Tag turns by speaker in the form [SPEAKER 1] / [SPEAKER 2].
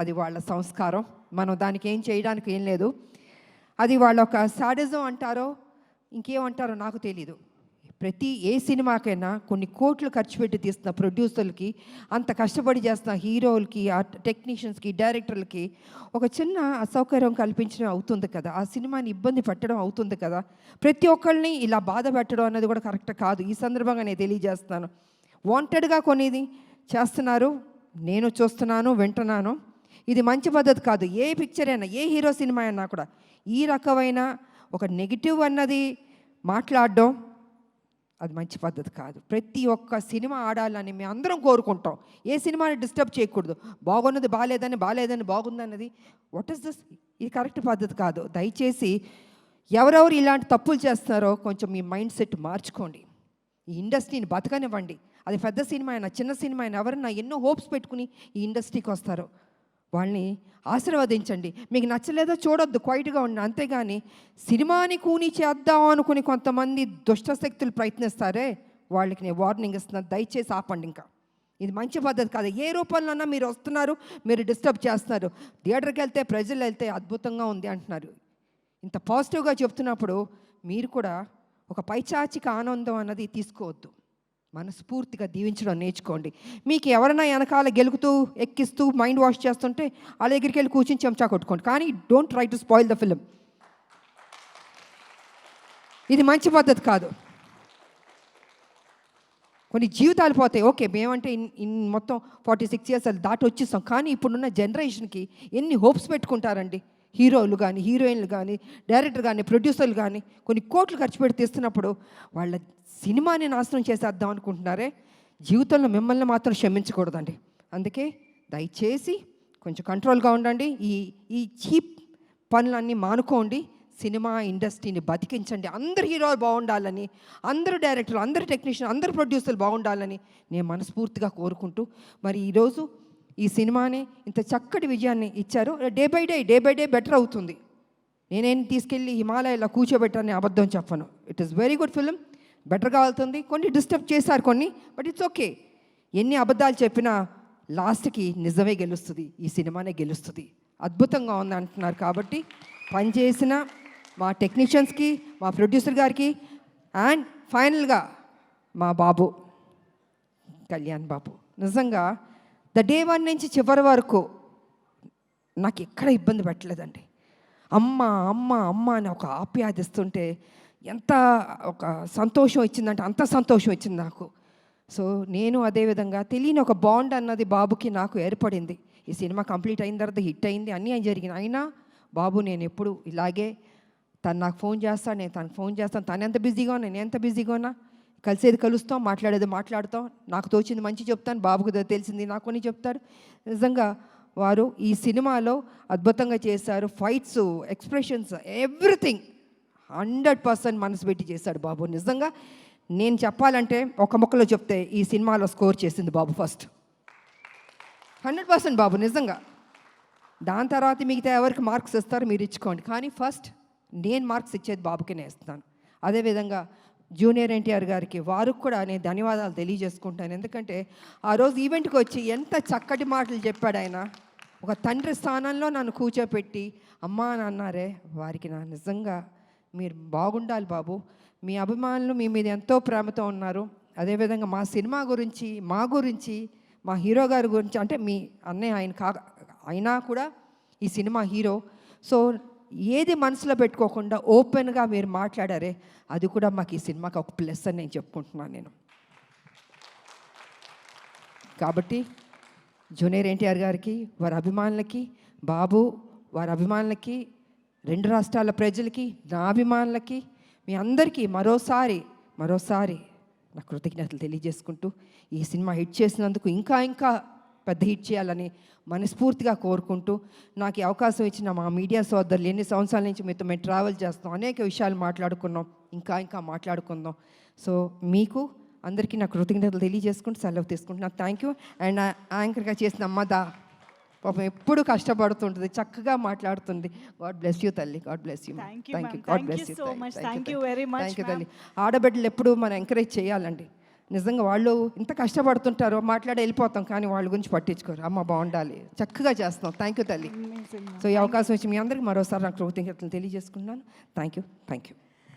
[SPEAKER 1] అది వాళ్ళ సంస్కారం. మనం దానికి ఏం చేయడానికి ఏం లేదు. అది వాళ్ళ ఒక సాడిజం అంటారో ఇంకేమంటారో నాకు తెలీదు. ప్రతి ఏ సినిమాకైనా కొన్ని కోట్లు ఖర్చు పెట్టి తీస్తున్న ప్రొడ్యూసర్లకి అంత కష్టపడి చేస్తున్న హీరోలకి ఆ టెక్నీషియన్స్కి డైరెక్టర్లకి ఒక చిన్న అసౌకర్యం కల్పించడం అవుతుంది కదా. ఆ సినిమాని ఇబ్బంది పెట్టడం అవుతుంది కదా. ప్రతి ఒక్కళ్ళని ఇలా బాధ పెట్టడం అన్నది కూడా కరెక్ట్ కాదు. ఈ సందర్భంగా నేను తెలియజేస్తున్నాను. వాంటెడ్గా కొనేది చేస్తున్నారు. నేను చూస్తున్నాను వింటున్నాను. ఇది మంచి పద్ధతి కాదు. ఏ పిక్చర్ అయినా ఏ హీరో సినిమా అయినా కూడా ఈ రకమైన ఒక నెగిటివ్ అన్నది మాట్లాడడం అది మంచి పద్ధతి కాదు. ప్రతి ఒక్క సినిమా ఆడాలని మేము అందరం కోరుకుంటాం. ఏ సినిమాని డిస్టర్బ్ చేయకూడదు. బాగున్నది బాగాలేదని బాగాలేదని బాగుందన్నది. వాట్ ఇస్ దిస్ ఇది కరెక్ట్ పద్ధతి కాదు. దయచేసి ఎవరెవరు ఇలాంటి తప్పులు చేస్తున్నారో కొంచెం మీ మైండ్ సెట్ మార్చుకోండి. ఈ ఇండస్ట్రీని బతకనివ్వండి. అది పెద్ద సినిమా అయినా చిన్న సినిమా అయినా ఎవరన్నా ఎన్నో హోప్స్ పెట్టుకుని ఈ ఇండస్ట్రీకి వస్తారో. వాళ్ళని ఆశీర్వదించండి. మీకు నచ్చలేదో చూడొద్దు క్వైట్గా ఉండి అంతేగాని సినిమాని కూని చేద్దాం అనుకుని కొంతమంది దుష్టశక్తులు ప్రయత్నిస్తారే వాళ్ళకి నేను వార్నింగ్ ఇస్తున్నాను దయచేసి ఆపండి ఇంకా. ఇది మంచి పద్ధతి కాదు. ఏ రూపంలోనన్నా మీరు వస్తున్నారు మీరు డిస్టర్బ్ చేస్తున్నారు. థియేటర్కి వెళ్తే ప్రజలు వెళ్తే అద్భుతంగా ఉంది అంటున్నారు. ఇంత పాజిటివ్గా చెప్తున్నప్పుడు మీరు కూడా ఒక పైచాచిక ఆనందం అన్నది తీసుకోవద్దు. మనస్ఫూర్తిగా దీవించడం నేర్చుకోండి. మీకు ఎవరైనా వెనకాల గెలుకుతూ ఎక్కిస్తూ మైండ్ వాష్ చేస్తుంటే వాళ్ళ దగ్గరికి వెళ్ళి కూర్చుని చెంచా కొట్టుకోండి. కానీ don't try to spoil the film. ఇది మంచి పద్ధతి కాదు. కొన్ని జీవితాలు పోతాయి. ఓకే మేమంటే ఇన్ ఇన్ మొత్తం ఫార్టీ సిక్స్ ఇయర్స్ అది దాటి వచ్చేస్తాం కానీ ఇప్పుడున్న జనరేషన్కి ఎన్ని హోప్స్ పెట్టుకుంటారండి? హీరోలు కానీ హీరోయిన్లు కానీ డైరెక్టర్ కానీ ప్రొడ్యూసర్లు కానీ కొన్ని కోట్లు ఖర్చు పెట్టి తీస్తున్నప్పుడు వాళ్ళ సినిమాని నాశనం చేసేద్దాం అనుకుంటున్నారే జీవితంలో మిమ్మల్ని మాత్రం క్షమించకూడదండి. అందుకే దయచేసి కొంచెం కంట్రోల్గా ఉండండి. ఈ ఈ చీప్ పనులన్నీ మానుకోండి. సినిమా ఇండస్ట్రీని బతికించండి. అందరు హీరోలు బాగుండాలని అందరు డైరెక్టర్లు అందరు టెక్నీషియన్ అందరు ప్రొడ్యూసర్లు బాగుండాలని నేను మనస్ఫూర్తిగా కోరుకుంటూ మరి ఈరోజు ఈ సినిమాని ఇంత చక్కటి విజయాన్ని ఇచ్చారు. Day by day day by day better అవుతుంది. నేనేం తీసుకెళ్ళి హిమాలయాలో కూర్చోబెట్టాలని అబద్ధం చెప్పను. It is very good film బెటర్గా వెళ్తుంది. కొన్ని డిస్టర్బ్ చేశారు కొన్ని బట్ ఇట్స్ ఓకే ఎన్ని అబద్ధాలు చెప్పినా లాస్ట్కి నిజమే గెలుస్తుంది. ఈ సినిమానే గెలుస్తుంది. అద్భుతంగా ఉంది అంటున్నారు కాబట్టి పనిచేసిన మా టెక్నీషియన్స్కి మా ప్రొడ్యూసర్ గారికి అండ్ ఫైనల్గా మా బాబు కళ్యాణ్ బాబు. నిజంగా ద డే వన్ నుంచి చివరి వరకు నాకు ఎక్కడ ఇబ్బంది పెట్టలేదండి. అమ్మ అమ్మ అమ్మ అని ఒక ఆప్యాదిస్తుంటే ఎంత ఒక సంతోషం ఇచ్చిందంటే అంత సంతోషం ఇచ్చింది నాకు. సో నేను అదేవిధంగా తెలియని ఒక బాండ్ అన్నది బాబుకి నాకు ఏర్పడింది. ఈ సినిమా కంప్లీట్ అయిన తర్వాత హిట్ అయింది అన్నీ అని జరిగింది అయినా బాబు నేను ఎప్పుడు ఇలాగే తను నాకు ఫోన్ చేస్తాను నేను తనకు ఫోన్ చేస్తాను. తను ఎంత బిజీగా ఉన్నా నేను ఎంత బిజీగా ఉన్నా కలిసేది కలుస్తాం మాట్లాడేది మాట్లాడతాం. నాకు తోచింది మంచి చెప్తాను బాబుకు తెలిసింది నాకు కొన్ని చెప్తారు నిజంగా వారు ఈ సినిమాలో అద్భుతంగా చేశారు. Fights expressions everything hundred percent మనసు పెట్టి చేశాడు బాబు. నిజంగా నేను చెప్పాలంటే ఒక మొక్కలో చెప్తే ఈ సినిమాలో స్కోర్ చేసింది Babu first. Hundred percent Babu నిజంగా. దాని తర్వాత మిగతా ఎవరికి మార్క్స్ ఇస్తారో మీరు ఇచ్చుకోండి. కానీ ఫస్ట్ నేను మార్క్స్ ఇచ్చేది బాబుకి నేను ఇస్తాను. అదేవిధంగా జూనియర్ ఎన్టీఆర్ గారికి వారికి కూడా నేను ధన్యవాదాలు తెలియజేసుకుంటాను. ఎందుకంటే ఆ రోజు ఈవెంట్కి వచ్చి ఎంత చక్కటి మాటలు చెప్పాడు ఆయన. ఒక తండ్రి స్థానంలో నన్ను కూర్చోపెట్టి అమ్మా అని అన్నారే వారికి నా నిజంగా మీరు బాగుండాలి బాబు. మీ అభిమానులు మీ మీద ఎంతో ప్రేమతో ఉన్నారు. అదేవిధంగా మా సినిమా గురించి మా గురించి మా హీరో గారి గురించి అంటే మీ అన్నయ్య ఆయన కా అయినా కూడా ఈ సినిమా హీరో. సో ఏది మనసులో పెట్టుకోకుండా ఓపెన్గా మీరు మాట్లాడారే అది కూడా మాకు ఈ సినిమాకి ఒక ప్లస్ అని నేను చెప్పుకుంటున్నాను నేను. కాబట్టి జూనియర్ ఎన్టీఆర్ గారికి వారి అభిమానులకి బాబు వారి అభిమానులకి రెండు రాష్ట్రాల ప్రజలకి నా అభిమానులకి మీ అందరికీ మరోసారి మరోసారి నా కృతజ్ఞతలు తెలియజేసుకుంటూ ఈ సినిమా హిట్ చేసినందుకు ఇంకా ఇంకా పెద్ద హిట్ చేయాలని మనస్ఫూర్తిగా కోరుకుంటూ నాకు ఈ అవకాశం ఇచ్చిన మా మీడియా సోదరులు ఎన్ని సంవత్సరాల నుంచి మీతో మేము ట్రావెల్ చేస్తాం అనేక విషయాలు మాట్లాడుకున్నాం ఇంకా ఇంకా మాట్లాడుకుందాం. సో మీకు అందరికీ నా కృతజ్ఞతలు తెలియజేసుకుంటూ సెలవు తీసుకుంటున్నాను థ్యాంక్ యూ అండ్ యాంకర్గా చేసిన అమ్మదా పాపం ఎప్పుడు కష్టపడుతుంటుంది చక్కగా మాట్లాడుతుంది. గాడ్ బ్లెస్ యూ తల్లి. God bless you thank you. God bless you thank you
[SPEAKER 2] ma'am.
[SPEAKER 1] తల్లి. ఆడబిడ్డలు ఎప్పుడు మనం ఎంకరేజ్ చేయాలండి. నిజంగా వాళ్ళు ఇంత కష్టపడుతుంటారో మాట్లాడి వెళ్ళిపోతాం కానీ వాళ్ళ గురించి పట్టించుకోరు. అమ్మ బాగుండాలి. చక్కగా చేస్తున్నాం థ్యాంక్ యూ తల్లి. సో ఈ అవకాశం వచ్చి మీ అందరికీ మరోసారి నాకు కృతజ్ఞతలు తెలియజేసుకున్నాను థ్యాంక్ యూ థ్యాంక్ యూ